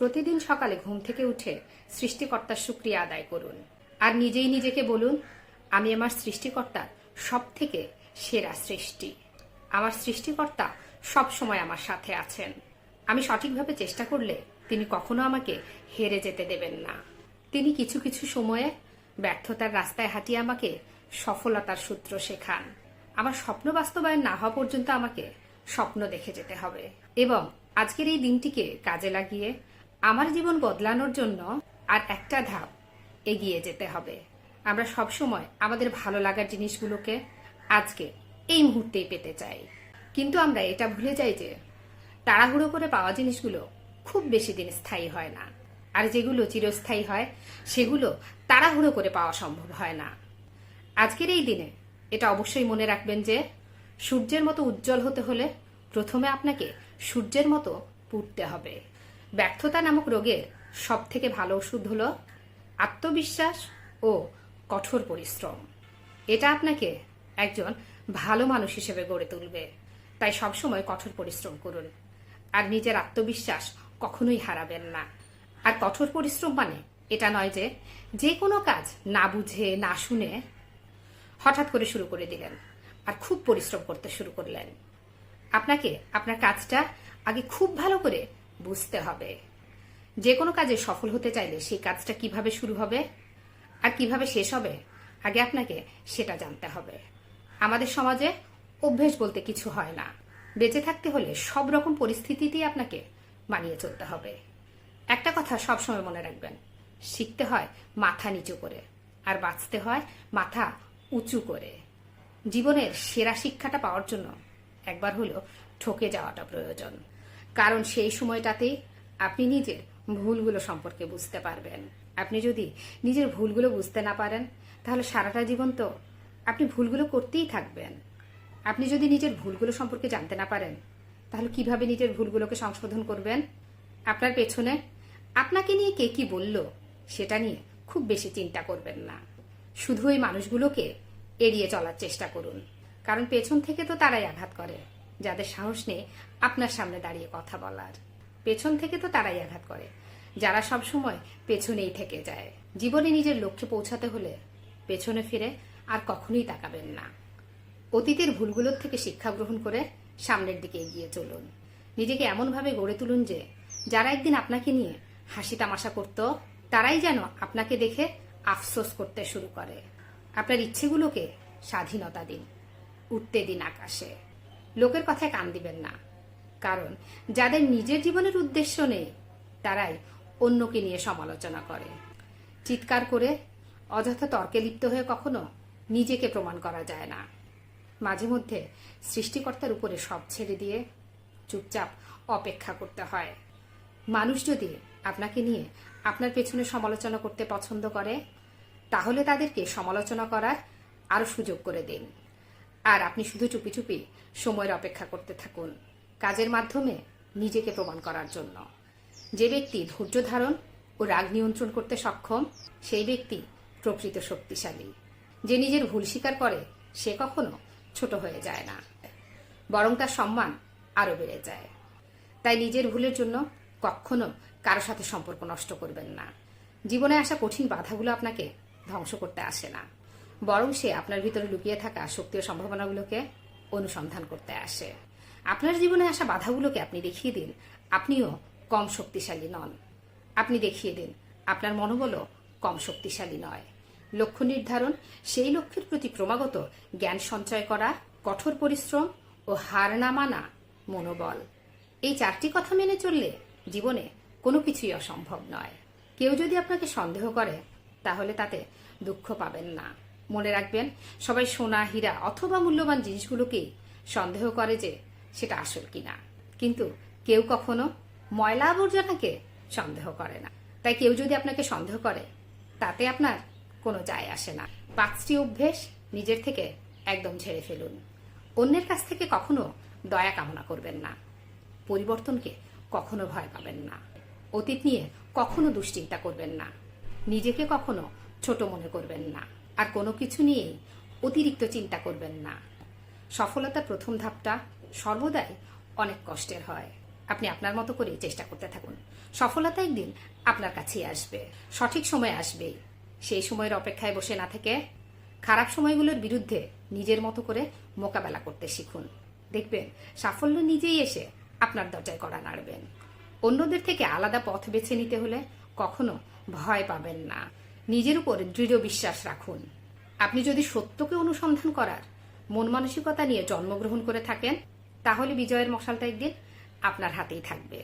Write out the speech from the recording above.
প্রতিদিন সকালে ঘুম থেকে উঠে সৃষ্টিকর্তার শুক্রিয়া আদায় করুন। আর নিজেই নিজেকে বলুন, আমি আমার সৃষ্টিকর্তার সব থেকে সেরা সৃষ্টি। আমার সৃষ্টিকর্তা সব সময় আমার সাথে আছেন। আমি সঠিকভাবে চেষ্টা করলে তিনি কখনো আমাকে হেরে যেতে দেবেন না। তিনি কিছু কিছু সময়ে ব্যর্থতার রাস্তায় হাঁটিয়ে আমাকে সফলতার সূত্র শেখান। আমার স্বপ্ন বাস্তবায়ন না হওয়া পর্যন্ত আমাকে স্বপ্ন দেখে যেতে হবে। এবং আজকের এই দিনটিকে কাজে লাগিয়ে আমার জীবন বদলানোর জন্য আর একটা ধাপ এগিয়ে যেতে হবে। আমরা সব সময় আমাদের ভালো লাগার জিনিসগুলোকে আজকে এই মুহূর্তেই পেতে চাই। কিন্তু আমরা এটা ভুলে যাই যে তাড়াহুড়ো করে পাওয়া জিনিসগুলো খুব বেশি দিন স্থায়ী হয় না। আর যেগুলো চিরস্থায়ী হয়, সেগুলো তাড়াহুড়ো করে পাওয়া সম্ভব হয় না। আজকের এই দিনে এটা অবশ্যই মনে রাখবেন যে সূর্যের মতো উজ্জ্বল হতে হলে প্রথমে আপনাকে সূর্যের মতো পুড়তে হবে। ব্যর্থতা নামক রোগের সব থেকে ভালো ওষুধ হলো আত্মবিশ্বাস ও কঠোর পরিশ্রম। এটা আপনাকে একজন ভালো মানুষ হিসেবে গড়ে তুলবে। তাই সবসময় কঠোর পরিশ্রম করুন। আর নিজের আত্মবিশ্বাস কখনোই হারাবেন না। আর কঠোর পরিশ্রম মানে এটা নয় যে যে কোনো কাজ না বুঝে, না শুনে হঠাৎ করে শুরু করে দিলেন আর খুব পরিশ্রম করতে শুরু করলেন। আপনাকে আপনার কাজটা আগে খুব ভালো করে বুঝতে হবে। যে কোনো কাজে সফল হতে চাইলে সেই কাজটা কীভাবে শুরু হবে? আর কীভাবে শেষ হবে? আগে আপনাকে সেটা জানতে হবে। আমাদের সমাজে অভ্যেস বলতে কিছু হয় না। বেঁচে থাকতে হলে সব রকম পরিস্থিতিতেই আপনাকে মানিয়ে চলতে হবে। একটা কথা সবসময় মনে রাখবেন, শিখতে হয় মাথা নিচু করে, আর বাঁচতে হয় মাথা উঁচু করে। জীবনের সেরা শিক্ষাটা পাওয়ার জন্য একবার হলো ঠকে যাওয়াটা প্রয়োজন। কারণ সেই সময়টাতেই আপনি নিজের ভুলগুলো সম্পর্কে বুঝতে পারবেন। আপনি যদি নিজের ভুলগুলো বুঝতে না পারেন, তাহলে সারাটা জীবন তো আপনি ভুলগুলো করতেই থাকবেন। আপনি যদি নিজের ভুলগুলো সম্পর্কে জানতে না পারেন, তাহলে কীভাবে নিজের ভুলগুলোকে সংশোধন করবেন? আপনার পেছনে আপনাকে নিয়ে কে কি বলল, সেটা নিয়ে খুব বেশি চিন্তা করবেন না। শুধু ওই মানুষগুলোকে এড়িয়ে চলার চেষ্টা করুন। কারণ পেছন থেকে তো তারাই আঘাত করে। যাদের সাহস নেই আপনার সামনে দাঁড়িয়ে কথা বলার। পেছন থেকে তো তারাই আঘাত করে। যারা সব সময় পেছনেই থেকে যায়। জীবনে নিজের লক্ষ্যে পৌঁছাতে হলে পেছনে ফিরে আর কখনোই তাকাবেন না। অতীতের ভুলগুলোর থেকে শিক্ষা গ্রহণ করে সামনের দিকে এগিয়ে চলুন। নিজেকে এমনভাবে গড়ে তুলুন যে, যারা একদিন আপনাকে নিয়ে হাসি তামাশা করত, তারাই যেন আপনাকে দেখে আফসোস করতে শুরু করে। আপনার ইচ্ছেগুলোকে স্বাধীনতা দিন, উঠতে দিন আকাশে। লোকের কথায় কান দিবেন না। কারণ, যাদের নিজের জীবনের উদ্দেশ্য নেই, তারাই অন্যকে নিয়ে সমালোচনা করে। চিৎকার করে অযথা তর্কে লিপ্ত হয়ে কখনো নিজেকে প্রমাণ করা যায় না। মাঝে মধ্যে সৃষ্টিকর্তার উপরে সব ছেড়ে দিয়ে চুপচাপ অপেক্ষা করতে হয়। মানুষ যদি আপনাকে নিয়ে আপনার পেছনে সমালোচনা করতে পছন্দ করে, তাহলে তাদেরকে সমালোচনা করার আরও সুযোগ করে দিন। আর আপনি শুধু চুপি চুপি সময়ের অপেক্ষা করতে থাকুন। কাজের মাধ্যমে নিজেকে প্রমাণ করার জন্য। যে ব্যক্তি ধৈর্য ধারণ ও রাগ নিয়ন্ত্রণ করতে সক্ষম, সেই ব্যক্তি প্রকৃত শক্তিশালী। যে নিজের ভুল স্বীকার করে, সে কখনো ছোট হয়ে যায় না। বরং তার সম্মান আরও বেড়ে যায়। তাই নিজের ভুলের জন্য কখনো কারও সাথে সম্পর্ক নষ্ট করবেন না। জীবনে আসা কঠিন বাধাগুলো আপনাকে ধ্বংস করতে আসে না। বরং সে আপনার ভিতরে লুকিয়ে থাকা শক্তি ও সম্ভাবনাগুলোকে অনুসন্ধান করতে আসে। আপনার জীবনে আসা বাধাগুলোকে আপনি দেখিয়ে দিন। আপনিও কম শক্তিশালী নন। আপনি দেখিয়ে দিন, আপনার মনোবলও কম শক্তিশালী নয়। লক্ষ্য নির্ধারণ, সেই লক্ষ্যের প্রতি ক্রমাগত জ্ঞান সঞ্চয় করা, কঠোর পরিশ্রম ও হার না মানা মনোবল। এই চারটি কথা মেনে চললে জীবনে কোনো কিছুই অসম্ভব নয়। কেউ যদি আপনাকে সন্দেহ করে, তাহলে তাতে দুঃখ পাবেন না। মনে রাখবেন, সবাই সোনা, হীরা অথবা মূল্যবান জিনিসগুলোকেই সন্দেহ করে যে সেটা আসল কিনা। কিন্তু কেউ কখনো ময়লা আবর্জনাকে সন্দেহ করে না। তাই কেউ যদি আপনাকে সন্দেহ করে, তাতে আপনার কোনো যায় আসে না। পাঁচটি অভ্যেস নিজের থেকে একদম ঝেড়ে ফেলুন। অন্যের কাছ থেকে কখনো দয়া কামনা করবেন না। পরিবর্তনকে কখনো ভয় পাবেন না। অতীত নিয়ে কখনো দুশ্চিন্তা করবেন না। নিজেকে কখনো ছোট মনে করবেন না। আর কোনো কিছু নিয়েই অতিরিক্ত চিন্তা করবেন না। সফলতার প্রথম ধাপটা সর্বদাই অনেক কষ্টের হয়। আপনি আপনার মতো করে চেষ্টা করতে থাকুন। সফলতা একদিন আপনার কাছেই আসবে। সঠিক সময় আসবে। সেই সময়ের অপেক্ষায় বসে না থেকে খারাপ সময়গুলোর বিরুদ্ধে নিজের মতো করে মোকাবেলা করতে শিখুন। দেখবেন সাফল্য নিজেই এসে আপনার দরজায় করা নাড়বেন। অন্যদের থেকে আলাদা পথ বেছে নিতে হলে কখনো ভয় পাবেন না। নিজের উপর দৃঢ় বিশ্বাস রাখুন। আপনি যদি সত্যকে অনুসন্ধান করার, মন মানসিকতা নিয়ে জন্মগ্রহণ করে থাকেন, তাহলে বিজয়ের মশালটা একদিন আপনার হাতেই থাকবে।